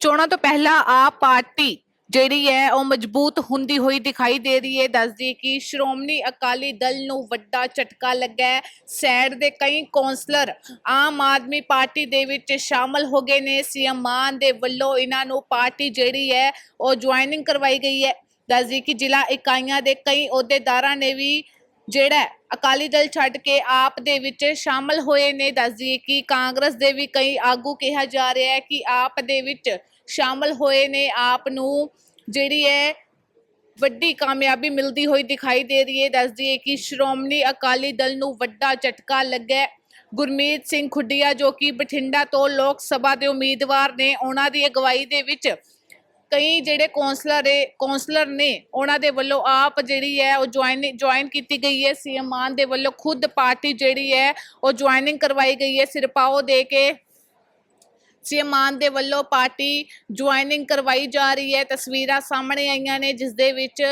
ਚੋਣਾਂ ਤੋਂ ਪਹਿਲਾਂ ਆ ਪਾਰਟੀ ਜਿਹੜੀ ਹੈ, ਉਹ ਮਜ਼ਬੂਤ ਹੁੰਦੀ ਹੋਈ ਦਿਖਾਈ ਦੇ ਰਹੀ ਹੈ। ਦੱਸਦੀ ਕਿ ਸ਼੍ਰੋਮਣੀ ਅਕਾਲੀ ਦਲ ਨੂੰ ਵੱਡਾ ਝਟਕਾ ਲੱਗਾ ਹੈ। ਸੈਡ ਦੇ ਕਈ ਕੌਂਸਲਰ ਆਮ ਆਦਮੀ ਪਾਰਟੀ ਦੇ ਵਿੱਚ ਸ਼ਾਮਲ ਹੋ ਗਏ ਨੇ। ਸੀਐਮ ਮਾਨ ਦੇ ਵੱਲੋਂ ਇਹਨਾਂ ਨੂੰ ਪਾਰਟੀ ਜਿਹੜੀ ਹੈ, ਉਹ ਜੁਆਇਨਿੰਗ ਕਰਵਾਈ ਗਈ ਹੈ। ਦੱਸਦੀ ਕਿ ਜ਼ਿਲ੍ਹਾ ਇਕਾਈਆਂ ਦੇ ਕਈ ਅਹੁਦੇਦਾਰਾਂ ਨੇ ਵੀ ਜਿਹੜਾ ਅਕਾਲੀ ਦਲ ਛੱਡ ਕੇ ਆਪ ਦੇ ਵਿੱਚ ਸ਼ਾਮਲ ਹੋਏ ਨੇ। ਦੱਸਦੀ ਕਿ ਕਾਂਗਰਸ ਦੇ ਵੀ ਕਈ ਆਗੂ ਕਿਹਾ ਜਾ ਰਿਹਾ ਹੈ ਕਿ ਆਪ ਦੇ ਵਿੱਚ ਸ਼ਾਮਲ ਹੋਏ ਨੇ। ਆਪ ਨੂੰ ਜਿਹੜੀ ਹੈ, ਵੱਡੀ ਕਾਮਯਾਬੀ ਮਿਲਦੀ ਹੋਈ ਦਿਖਾਈ ਦੇ ਰਹੀ ਹੈ। ਦੱਸਦੀ ਹੈ ਕਿ ਸ਼੍ਰੋਮਣੀ ਅਕਾਲੀ ਦਲ ਨੂੰ ਵੱਡਾ ਝਟਕਾ ਲੱਗਾ ਗੁਰਮੀਤ ਸਿੰਘ ਖੁੱਡੀਆ ਜੋ ਕਿ ਬਠਿੰਡਾ ਤੋਂ ਲੋਕ ਸਭਾ ਦੇ ਉਮੀਦਵਾਰ ਨੇ, ਉਹਨਾਂ ਦੀ ਅਗਵਾਈ ਦੇ ਵਿੱਚ ਕਈ ਜਿਹੜੇ ਕੌਂਸਲਰ ਏ ਕੌਂਸਲਰ ਨੇ ਉਹਨਾਂ ਦੇ ਵੱਲੋਂ ਆਪ ਜਿਹੜੀ ਹੈ ਉਹ ਜੁਆਇਨ ਜੁਆਇਨ ਕੀਤੀ ਗਈ ਹੈ। ਸੀਐਮ ਮਾਨ ਦੇ ਵੱਲੋਂ ਖੁਦ ਪਾਰਟੀ ਜਿਹੜੀ ਹੈ ਉਹ ਜੁਆਇਨਿੰਗ ਕਰਵਾਈ ਗਈ ਹੈ। ਸਿਰਪਾਓ ਦੇ ਕੇ ਸੀਐਮ ਮਾਨ ਦੇ ਵੱਲੋਂ ਪਾਰਟੀ ਜੁਆਇਨਿੰਗ ਕਰਵਾਈ ਜਾ ਰਹੀ ਹੈ। ਤਸਵੀਰਾਂ ਸਾਹਮਣੇ ਆਈਆਂ ਨੇ, ਜਿਸ ਦੇ ਵਿੱਚ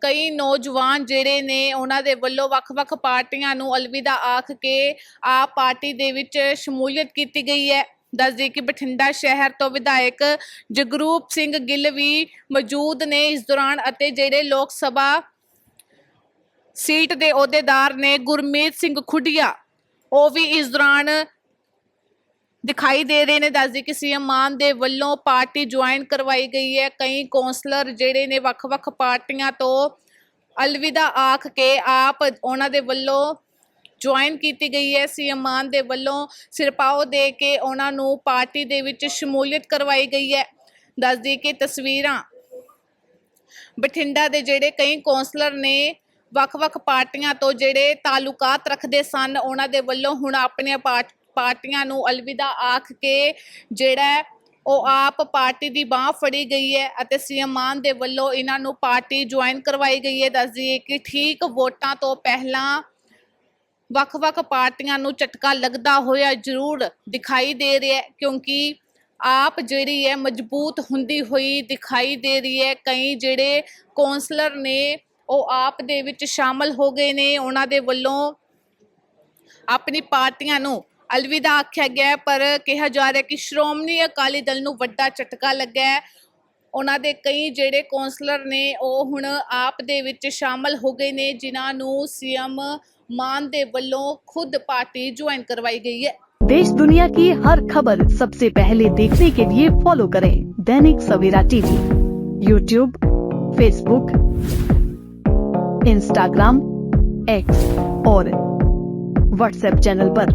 ਕਈ ਨੌਜਵਾਨ ਜਿਹੜੇ ਨੇ ਉਹਨਾਂ ਦੇ ਵੱਲੋਂ ਵੱਖ-ਵੱਖ ਪਾਰਟੀਆਂ ਨੂੰ ਅਲਵਿਦਾ ਆਖ ਕੇ ਆਪ ਪਾਰਟੀ ਦੇ ਵਿੱਚ ਸ਼ਮੂਲੀਅਤ ਕੀਤੀ ਗਈ ਹੈ। ਦੱਸਦੀ ਕਿ ਬਠਿੰਡਾ ਸ਼ਹਿਰ ਤੋਂ ਵਿਧਾਇਕ ਜਗਰੂਪ ਸਿੰਘ ਗਿੱਲ ਵੀ ਮੌਜੂਦ ਨੇ ਇਸ ਦੌਰਾਨ ਅਤੇ ਜਿਹੜੇ ਲੋਕ ਸਭਾ ਸੀਟ ਦੇ ਅਹੁਦੇਦਾਰ ਨੇ ਗੁਰਮੀਤ ਸਿੰਘ ਖੁੱਡੀਆ, ਉਹ ਵੀ ਇਸ ਦੌਰਾਨ ਦਿਖਾਈ ਦੇ ਰਹੇ ਨੇ। ਦੱਸਦੀ ਕਿ ਸੀਐਮ ਮਾਨ ਦੇ ਵੱਲੋਂ ਪਾਰਟੀ ਜੁਆਇਨ ਕਰਵਾਈ ਗਈ ਹੈ। ਕਈ ਕੌਂਸਲਰ ਜਿਹੜੇ ਨੇ ਵੱਖ-ਵੱਖ ਪਾਰਟੀਆਂ ਤੋਂ ਅਲਵਿਦਾ ਆਖ ਕੇ ਆਪ ਉਹਨਾਂ ਦੇ ਵੱਲੋਂ ਜੁਆਇਨ ਕੀਤੀ ਗਈ ਹੈ ਸੀਐਮ ਮਾਨ ਦੇ ਵੱਲੋਂ, ਸਿਰਪਾਓ ਦੇ ਕੇ ਉਹਨਾਂ ਨੂੰ ਪਾਰਟੀ ਦੇ ਵਿੱਚ ਸ਼ਮੂਲੀਅਤ ਕਰਵਾਈ ਗਈ ਹੈ। ਦੱਸਦੀ ਕਿ ਤਸਵੀਰਾਂ ਬਠਿੰਡਾ ਦੇ ਜਿਹੜੇ ਕਈ ਕੌਂਸਲਰ ਨੇ, ਵੱਖ-ਵੱਖ ਪਾਰਟੀਆਂ ਤੋਂ ਜਿਹੜੇ ਤਾਲੁਕਾਤ ਰੱਖਦੇ ਸਨ, ਉਹਨਾਂ ਦੇ ਵੱਲੋਂ ਹੁਣ ਆਪਣੀਆਂ ਪਾਰਟ- ਪਾਰਟੀਆਂ ਨੂੰ ਅਲਵਿਦਾ ਆਖ ਕੇ ਜਿਹੜਾ ਉਹ ਆਪ ਪਾਰਟੀ ਦੀ ਬਾਹ ਫੜੀ ਗਈ ਹੈ ਅਤੇ ਸੀਐਮ ਮਾਨ ਦੇ ਵੱਲੋਂ ਇਹਨਾਂ ਨੂੰ ਪਾਰਟੀ ਜੁਆਇਨ ਕਰਵਾਈ ਗਈ ਹੈ। ਦੱਸਦੀ ਹੈ ਕਿ ਠੀਕ ਵੋਟਾਂ ਤੋਂ ਪਹਿਲਾਂ ਵੱਖ-ਵੱਖ ਪਾਰਟੀਆਂ ਨੂੰ ਝਟਕਾ ਲੱਗਦਾ ਹੋਇਆ ਜ਼ਰੂਰ ਦਿਖਾਈ ਦੇ ਰਿਹਾ ਹੈ, ਕਿਉਂਕਿ ਆਪ ਜਿਹੜੀ ਹੈ ਮਜ਼ਬੂਤ ਹੁੰਦੀ ਹੋਈ ਦਿਖਾਈ ਦੇ ਰਹੀ ਹੈ। ਕਈ ਜਿਹੜੇ ਕੌਂਸਲਰ ਨੇ, ਉਹ ਆਪ ਦੇ ਵਿੱਚ ਸ਼ਾਮਲ ਹੋ ਗਏ ਨੇ। ਉਹਨਾਂ ਦੇ ਵੱਲੋਂ ਆਪਣੀ ਪਾਰਟੀਆਂ ਨੂੰ ਅਲਵਿਦਾ ਆਖਿਆ ਗਿਆ ਪਰ ਕਿਹਾ ਜਾ ਰਿਹਾ ਕਿ ਸ਼੍ਰੋਮਣੀ ਅਕਾਲੀ ਦਲ ਨੂੰ ਵੱਡਾ ਝਟਕਾ ਲੱਗਾ ਹੈ। ਉਹਨਾਂ ਦੇ ਕਈ ਜਿਹੜੇ ਕੌਂਸਲਰ ਨੇ ਉਹ ਹੁਣ ਆਪ ਦੇ ਵਿੱਚ ਸ਼ਾਮਲ ਹੋ ਗਏ ਨੇ ਜਿਨ੍ਹਾਂ ਨੂੰ ਸੀਐਮ ਮਾਨ ਦੇ ਵੱਲੋਂ ਖੁਦ ਪਾਰਟੀ ਜੁਆਇਨ ਕਰਵਾਈ ਗਈ ਹੈ देश दुनिया की हर खबर सबसे पहले देखने के लिए फॉलो करें Dainik Savera TV YouTube Facebook Instagram X और व्हाट्सएप चैनल पर।